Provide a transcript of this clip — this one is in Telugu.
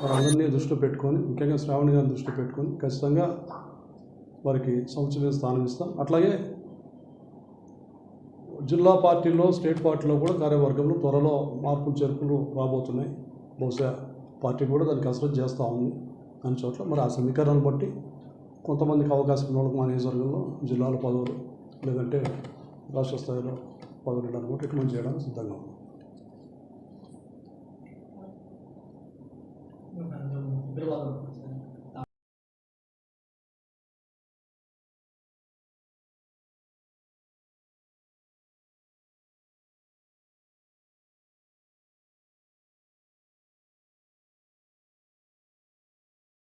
వారందరినీ దృష్టిలో పెట్టుకొని ముఖ్యంగా శ్రావణి గారిని దృష్టిలో పెట్టుకొని ఖచ్చితంగా వారికి సముచిత స్థానం ఇస్తాం. అట్లాగే జిల్లా పార్టీలో స్టేట్ పార్టీలో కూడా కార్యవర్గంలో త్వరలో మార్పులు చేర్పులు రాబోతున్నాయి. బహుశా పార్టీ కూడా దానికి కసరత్తు చేస్తూ ఉంది దాని చోట్ల. మరి ఆ సమీకరణను బట్టి కొంతమందికి అవకాశం ఉన్న వాళ్ళకి మా నియోజకవర్గంలో జిల్లాలో పదవులు లేదంటే రాష్ట్ర స్థాయిలో పదవులు ఇవ్వడానికి కూడా రికమెండ్ చేయడానికి సిద్ధంగా ఉంది Kırmadım.